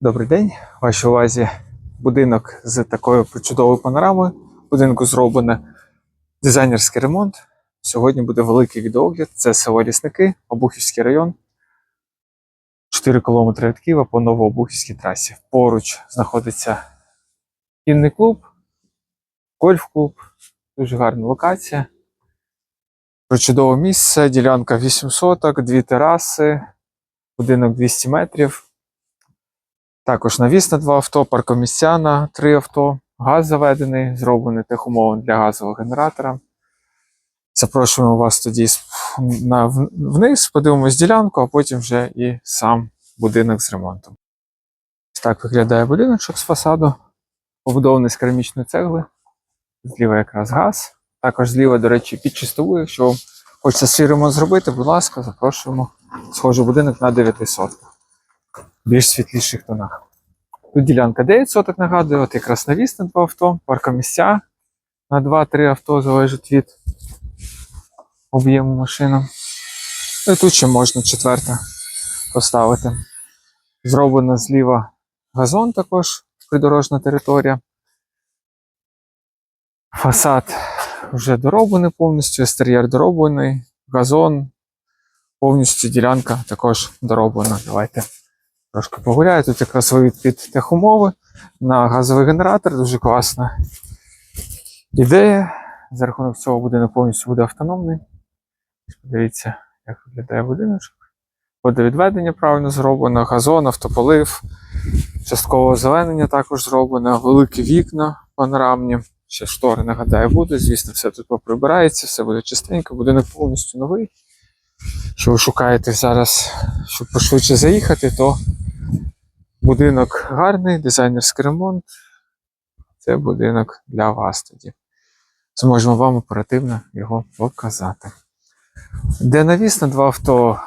Добрий день, вашій увазі будинок з такою чудовою панорамою. Будинку зроблено дизайнерський ремонт. Сьогодні буде великий відеогляд. Це село Лісники, Обухівський район. 4 кілометри від Києва по Новообухівській трасі. Поруч знаходиться кінний клуб, гольф-клуб, дуже гарна локація. Чудове місце, ділянка 8 соток, дві тераси, будинок 200 метрів. Також навіс на два авто, паркомісця на три авто, газ заведений, зроблений техумовом для газового генератора. Запрошуємо вас тоді вниз, подивимось ділянку, а потім вже і сам будинок з ремонтом. Так виглядає будиночок з фасаду, побудований з керамічної цегли. Зліва якраз газ. Також зліва, до речі, під чистову. Якщо вам хочеться свій ремонт зробити, будь ласка, запрошуємо. Схожий будинок на 9 сотках більш світліших тонах. Тут ділянка 9 соток нагадую, от якраз навіс на два авто, паркомісця на 2-3 авто залежить від об'єму машини. І тут ще можна четверте поставити. Зроблено зліва газон також, придорожна територія. Фасад вже дороблений повністю, екстер'єр дороблений, газон, повністю ділянка також дороблена. Давайте трошки погуляю. Тут якраз вивід під техумови на газовий генератор. Дуже класна ідея. За рахунок цього будинок повністю буде автономний. Подивіться, як виглядає будиночок. Водовідведення правильно зроблено, газон, автополив, часткове озеленення також зроблено, великі вікна панорамні. Ще штори, нагадаю, буде. Звісно, все тут поприбирається, все буде чистенько, будинок повністю новий. Якщо ви шукаєте зараз, щоб пошвидше заїхати, то будинок гарний, дизайнерський ремонт. Це будинок для вас тоді. Зможемо вам оперативно його показати. Де навіс на два авто,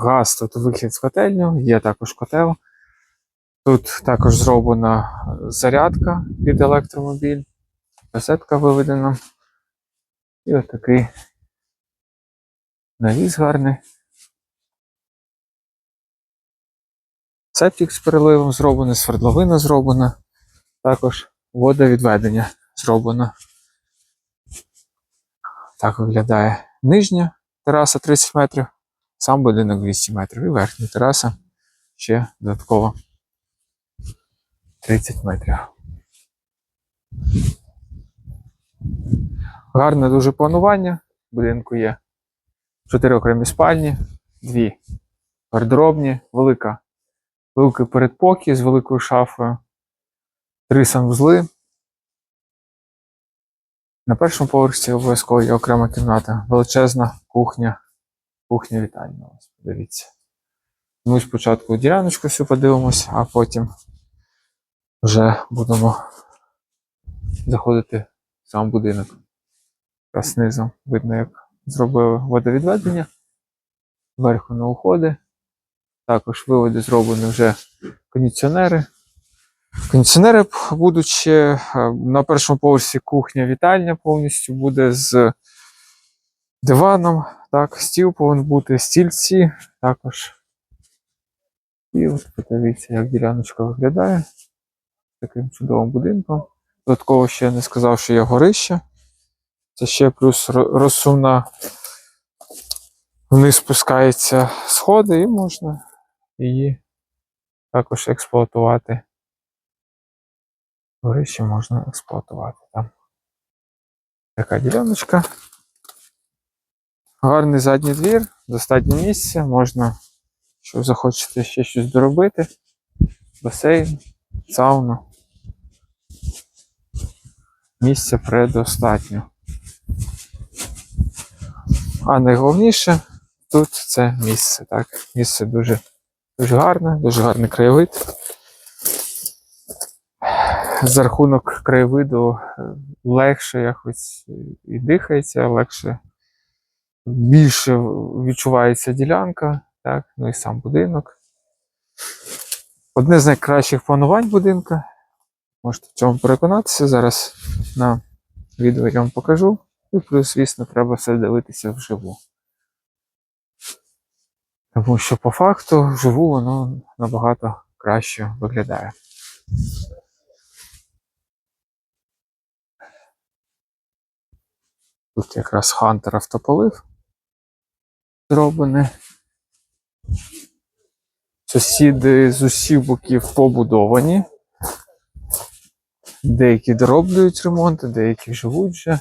газ, тут вихід з котельню, є також котел. Тут також зроблена зарядка під електромобіль, розетка виведена. І отакий навіс гарний. Септик з переливом зроблений, свердловина зроблена. Також водовідведення зроблено. Так виглядає нижня тераса 30 метрів, сам будинок 200 метрів і верхня тераса ще додатково 30 метрів. Гарне дуже планування. Будинку є чотири окремі спальні, дві гардеробні, велика, великий передпокій з великою шафою, три санвузли. На першому поверсі обов'язково є окрема кімната, величезна кухня, кухня вітальня. Ось подивіться. Ми спочатку діляночку всю подивимось, а потім вже будемо заходити в сам будинок. Та знизу видно, як зробили водовідведення. Зверху на уходи. Також виводи зроблені вже кондиціонери. Кондиціонери будуть ще е, на першому поверсі кухня вітальня повністю буде з диваном. Так, стіл повинен бути, стільці також. І от подивіться, як діляночка виглядає. Таким чудовим будинком. Додатково ще не сказав, що є горище. Це ще плюс ро- розсувна вниз спускаються сходи, і можна її також експлуатувати. Горище можна експлуатувати там. Така діляночка. Гарний задній двір, достатньо місця, можна, якщо захочете ще щось доробити. Басейн, сауну. Місця предостатньо. А найголовніше тут це місце. Так? Місце дуже, дуже гарне, дуже гарний краєвид. За рахунок краєвиду е, легше якось і дихається, легше більше відчувається ділянка, так? ну і сам будинок. Одне з найкращих планувань будинка. Можете в цьому переконатися. Зараз на відео я вам покажу. І плюс, звісно, треба все дивитися вживу. Тому що по факту вживу воно набагато краще виглядає. Тут якраз Хантер автополив зроблений. Сусіди з усіх боків побудовані. Деякі дороблюють ремонти, деякі живуть вже.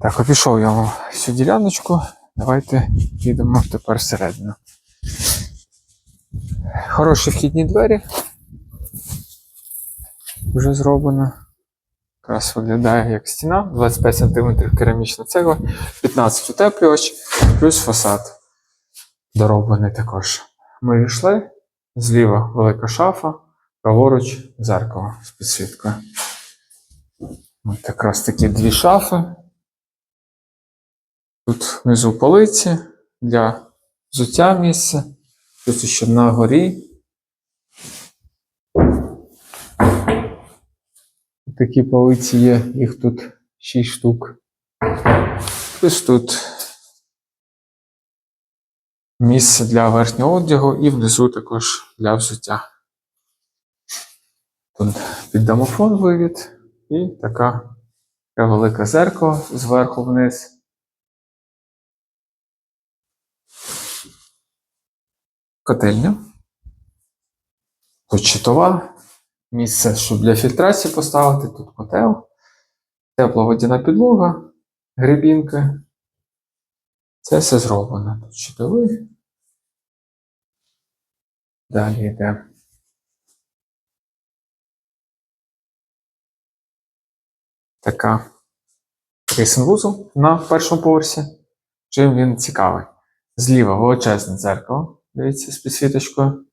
Так, обійшов я всю діляночку. Давайте підемо тепер всередину. Хороші вхідні двері. Вже зроблено. Якраз виглядає як стіна, 25 см керамічна цегла, 15 утеплювач, плюс фасад. Дороблений також. Ми йшли. Зліва велика шафа, праворуч зеркало з підсвіткою. От якраз такі дві шафи. Тут внизу полиці для взуття місце. Тут ще на горі. Такі полиці є, їх тут 6 штук. Ось тут місце для верхнього одягу і внизу також для взуття. Тут під домофон вивід і така, велике зеркало зверху вниз. Котельня. Тут щитова. Місце, щоб для фільтрації поставити. Тут котел. Тепла водяна підлога, грибінки. Це все зроблено. Тут щитовий. Далі йде. Така такий санвузол на першому поверсі. Чим він цікавий. Зліва величезне дзеркало. Дивіться, з підсвіточкою.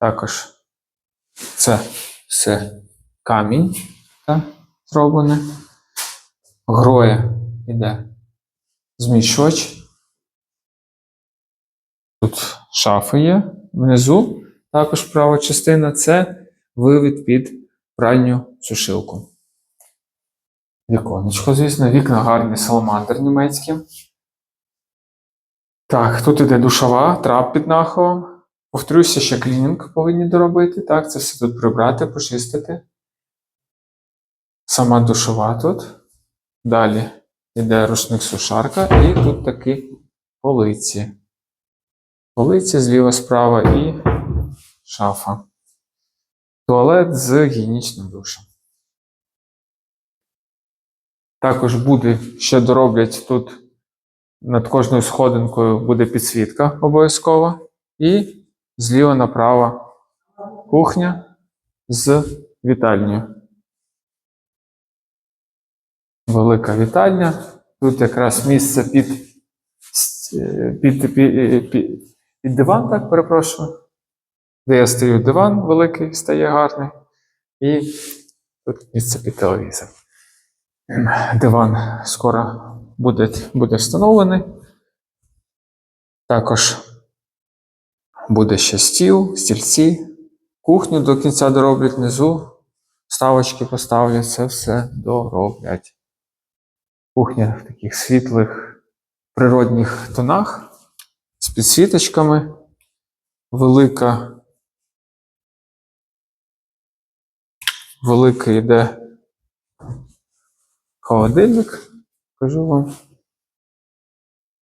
Також це все камінь так, зроблене. Гроє іде зміщувач. Тут шафи є. Внизу також права частина це вивід під пральню сушилку. Віконечко, звісно, вікна гарні саламандр німецькі. Так, тут іде душова, трап під нахилом. Повторюся, ще клінінг повинні доробити. Так, це все тут прибрати, почистити. Сама душова тут. Далі йде рушник сушарка, і тут такі полиці. Полиці зліва справа і шафа. Туалет з гігієнічним душем. Також буде, ще дороблять тут над кожною сходинкою буде підсвітка обов'язкова. І зліва направо кухня з вітальнею. Велика вітальня. Тут якраз місце під, під, під, під, під диван, так перепрошую. Де я стою диван великий, стає гарний. І тут місце під телевізор. Диван скоро буде, буде встановлений. Також буде ще стіл, стільці, кухню до кінця дороблять внизу, ставочки поставлять, це все дороблять. Кухня в таких світлих природних тонах з підсвіточками. Велика. Великий йде холодильник, кажу вам.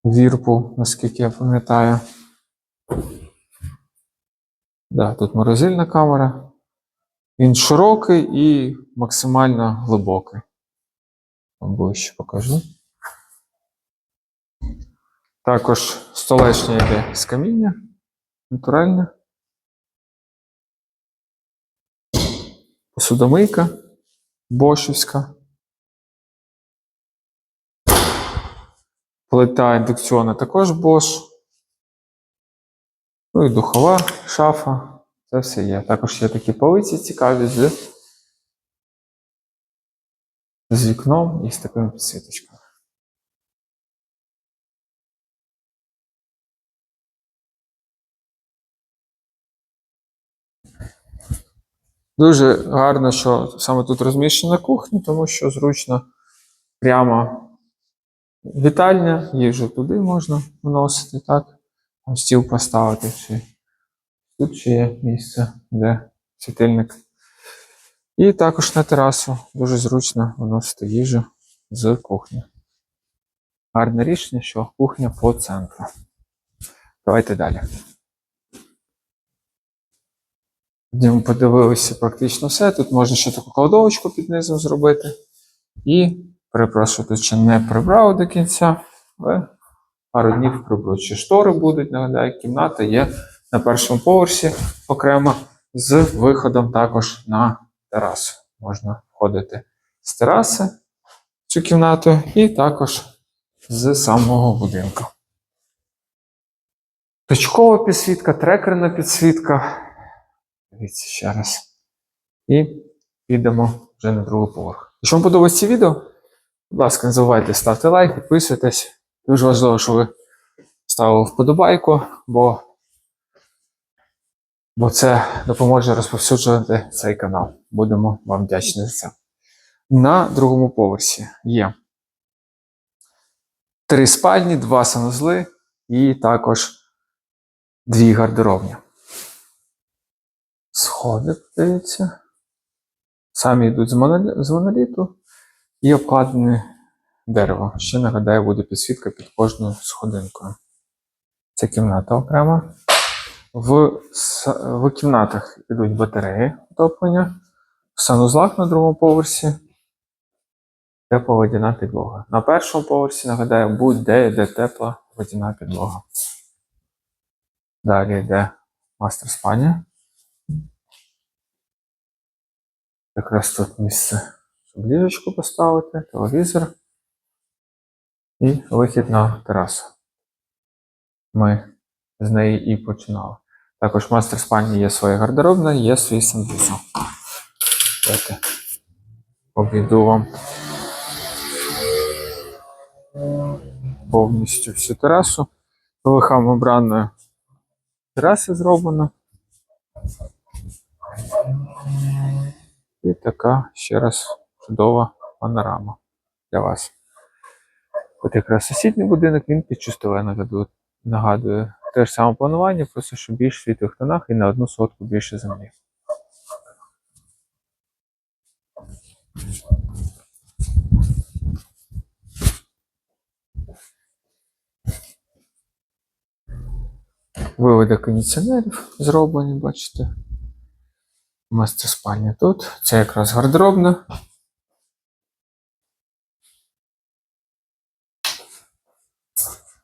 Вірпу, наскільки я пам'ятаю. Да, тут морозильна камера. Він широкий і максимально глибокий. Ближче покажу. Також столешня йде з каміння. Натуральне. Посудомийка бошівська. Плита індукціона також Bosch. Ну і духова шафа. Це все є. Також є такі полиці цікаві з, з вікном і з такими підсвіточками. Дуже гарно, що саме тут розміщена кухня, тому що зручно прямо Вітальня, їжу туди можна вносити, так? Там стіл поставити. Чи... Тут ще є місце, де світильник. І також на терасу дуже зручно вносити їжу з кухні. Гарне рішення, що кухня по центру. Давайте далі. Ми подивилися практично все. Тут можна ще таку кладовочку під низом зробити. І, перепрошую, ще не прибрав до кінця, але пару днів приберу. Ще штори будуть, нагадаю, кімната є на першому поверсі окремо з виходом також на терасу. Можна входити з тераси в цю кімнату і також з самого будинку. Точкова підсвітка, трекерна підсвітка. Дивіться ще раз. І підемо вже на другий поверх. Якщо вам подобається відео, будь ласка, не забувайте ставити лайк, підписуйтесь. Дуже важливо, щоб ви ставили вподобайку, бо, бо це допоможе розповсюджувати цей канал. Будемо вам вдячні за це. На другому поверсі є три спальні, два санузли і також дві гардеробні. Сходи, дивіться. Самі йдуть з моноліту і обкладені дерево. Ще нагадаю, буде підсвітка під кожною сходинкою. Це кімната окрема. В, в кімнатах йдуть батареї отоплення. В санузлах на другому поверсі тепла водяна підлога. На першому поверсі, нагадаю, будь-де йде тепла водяна підлога. Далі йде мастер спальня. Якраз тут місце, щоб ліжечку поставити, телевізор і вихід на терасу. Ми з неї і починали. Також в мастер спальні є своя гардеробна, є свій санвузол. Давайте обійду вам повністю всю терасу. Поверхам обраної тераси зроблено. І така ще раз чудова панорама для вас. От якраз сусідній будинок, він під чистове нагадує, те ж саме планування, просто що більш світлих тонах і на одну сотку більше землі. Виводи кондиціонерів зроблені, бачите. Мастер спальня тут. Це якраз гардеробна.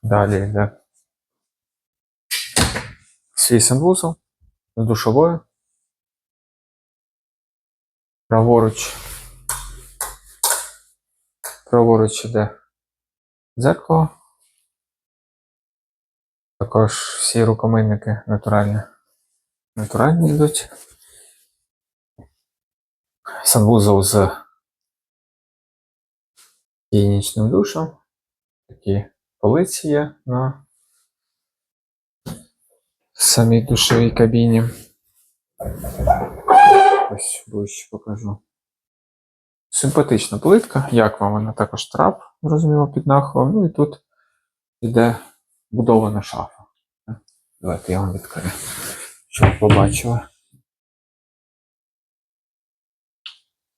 Далі йде свій санвузол з душовою. Праворуч. Праворуч іде дзеркало. Також всі рукомийники натуральні. Натуральні йдуть. Санвузол з гігієнічним душем. Такі полиці є на самій душовій кабіні. Ось ближче покажу. Симпатична плитка, як вам вона також трап, зрозуміло, під нахилом. Ну і тут іде будована шафа. Давайте я вам відкрию, щоб побачили.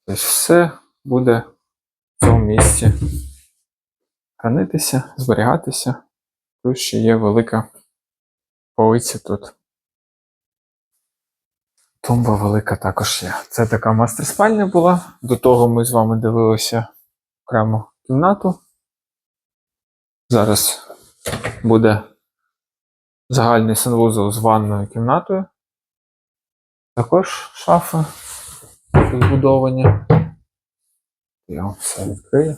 Тобто все буде в цьому місці хранитися, зберігатися. Тут ще є велика полиця тут. Тумба велика також є. Це така мастер-спальня була. До того ми з вами дивилися окрему кімнату. Зараз буде загальний санвузол з ванною кімнатою. Також шафи збудовані. Я вам все відкрию.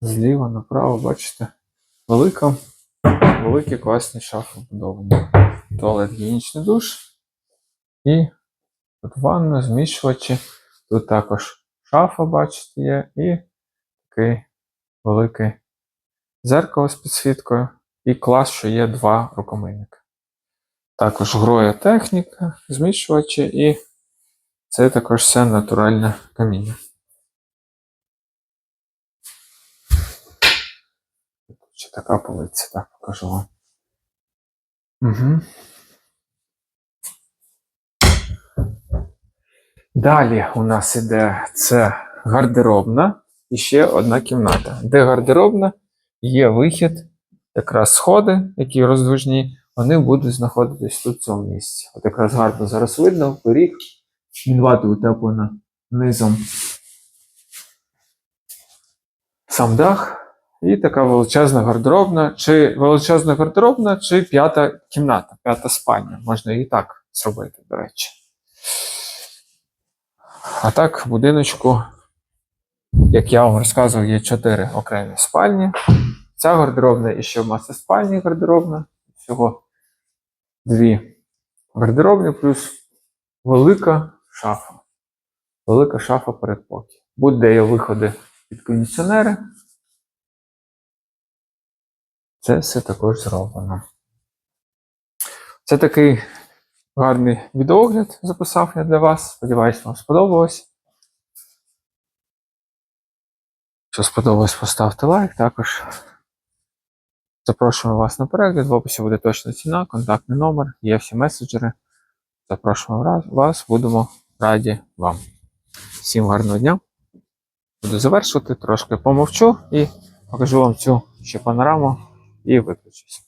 Зліва направо, бачите, велика, великі класні шафи вбудовані. Туалет гігієнічний душ. І тут ванна, змішувачі. Тут також шафа, бачите, є, і такий великий зеркало з підсвіткою. І клас, що є два рукомийники. Також гроя техніка, змішувачі і це також все натуральне каміння. Ще така полиця, так покажу вам. Угу. Далі у нас іде це гардеробна і ще одна кімната. Де гардеробна, є вихід, якраз сходи, які роздвижні, вони будуть знаходитись тут в цьому місці. От якраз гарно зараз видно, поріг, мінвата утеплена низом. Сам дах. І така величезна гардеробна, чи величезна гардеробна, чи п'ята кімната, п'ята спальня. Можна і так зробити, до речі. А так, будиночку, як я вам розказував, є чотири окремі спальні. Ця гардеробна і ще в маси спальні гардеробна. Всього дві гардеробні, плюс велика шафа. Велика шафа передпокій. Будь-де є виходи під кондиціонери. Це все також зроблено. Це такий гарний відеогляд записав я для вас. Сподіваюсь, вам сподобалось. Якщо сподобалось, поставте лайк. Також запрошуємо вас на перегляд. В описі буде точна ціна, контактний номер, є всі меседжери. Запрошуємо вас, будемо раді вам. Всім гарного дня. Буду завершувати, трошки помовчу і покажу вам цю ще панораму і виключусь.